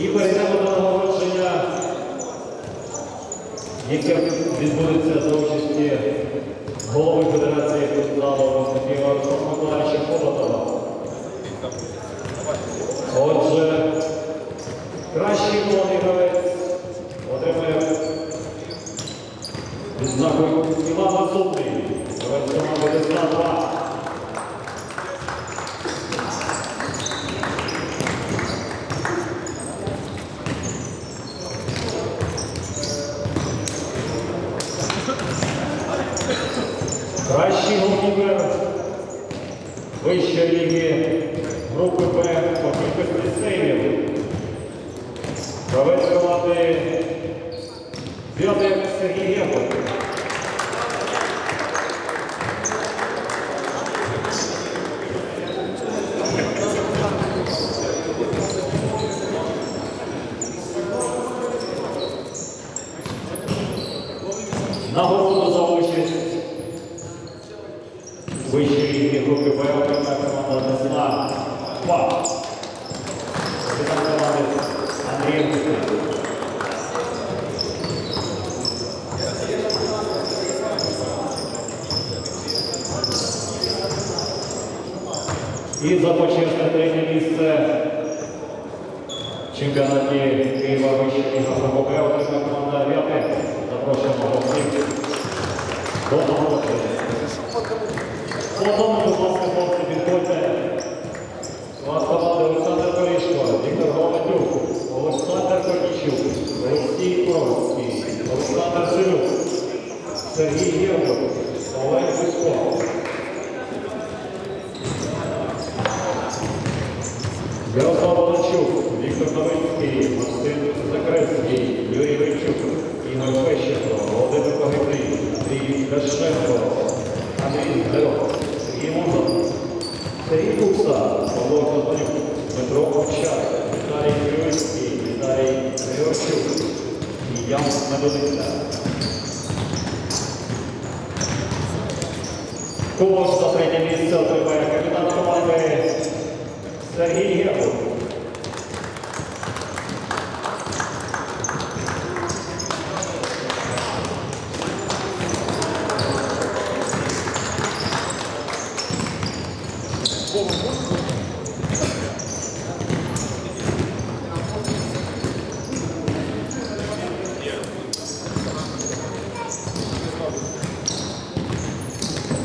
І перейдемо до нагородження, яке відбудеться за участі голови Федерації футзалу Руслана Миколаївича Хоботова. Отже, кращий молодий гравець отримує відзнаку Іван Наступний. Гравець команди 2. Кращий голкіпер вищої ліги групи Б по кількості сейвів. Гравець команди Сергій Євгенович. Нагороду за вищої ліги групи Б отримає команда Десна 2. Капітан команди Андрій Мусин. І за почесне третє місце в чемпіонаті Києва вищої ліги групи Б отримає команда Авіатек. Запрошуємо гостей до нагородження. По одному, будь ласка, хлопці, підходьте. Вас команда Олександр Корішко, Віктор Головатюк, Олександр Корнічук, Олексій Коровський, Олександр Жилюк, Сергій Євгов, Олег Гусько. Ярослав Волочук, Віктор Новинський, Максим Закревський, Юрій Вийчук, Ігор Фещенко, Володимир Погибний, Андрій Ляшенко, Ян Медовиця. Кубок за третє місце отримає капітан команди Сергій Гербов.